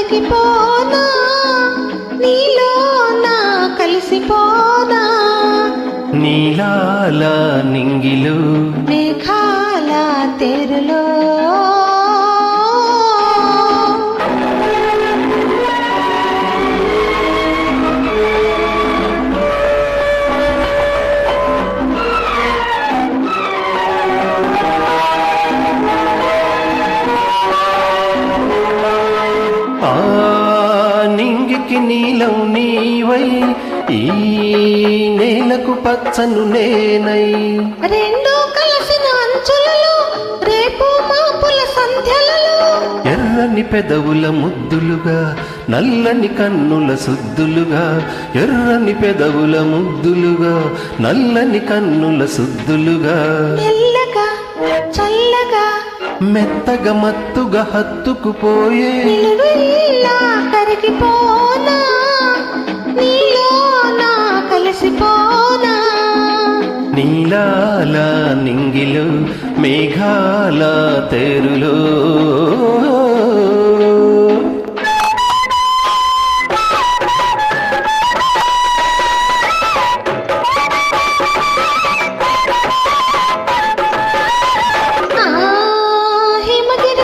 కరిగిపోనా నీలో నా కలిసిపోనా? నీలాల నింగిలు మేఘాల తేరులో ఆ నింగికి నీలం నీవై ఈ నేలకు పచ్చను నేనై. రెండు కలిసిన అంచులలో రేపు మాపుల సంధ్యలలో. ఎర్రని పెదవుల ముద్దులుగా నల్లని కన్నుల సుద్దులుగా ఎర్రని పెదవుల ముద్దులుగా నల్లని కన్నుల సుద్దులుగా. మెత్తగా మత్తుగా హత్తుకుపోయే. నిలువెల్లా కరిగిపోనా? నీలో నా కలిసిపోనా? నీలాల నింగిలు మేఘాల తేరులో.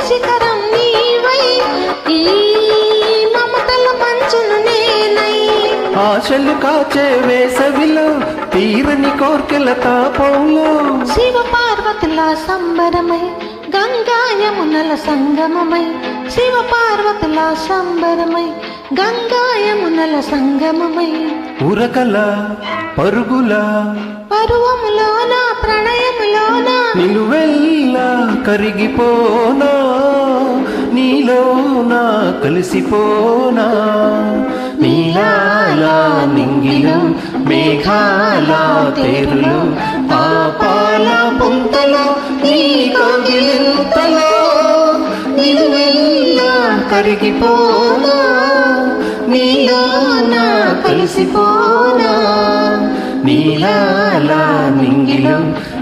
శిఖరం నీవై ఈ మమతల నేనై. ఆశలు కాచే వేసవిలో తీరని కోర్కెల తాపంలో. శివ పార్వతుల సంబరమై గంగా యమునల సంగమమై. శివ పార్వతుల సంబరమై గంగా యమునల సంగమమై. ఉరకల పరుగుల పరువములోన ప్రణయములోన. నిలువెల్లా కరిగిపోనా. నీలో నా కలిసిపోనా? నీలాలా నింగిలు మేఘాల తేరులు పాపాల పాల పుంతలో నీ కగిలింతలో నిలువెల్లా కరిగిపోనా? నీలో నా కలిసిపోనా? నీలాల నింగిలు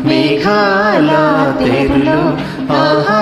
మేఘాల తేరులు. ఆహా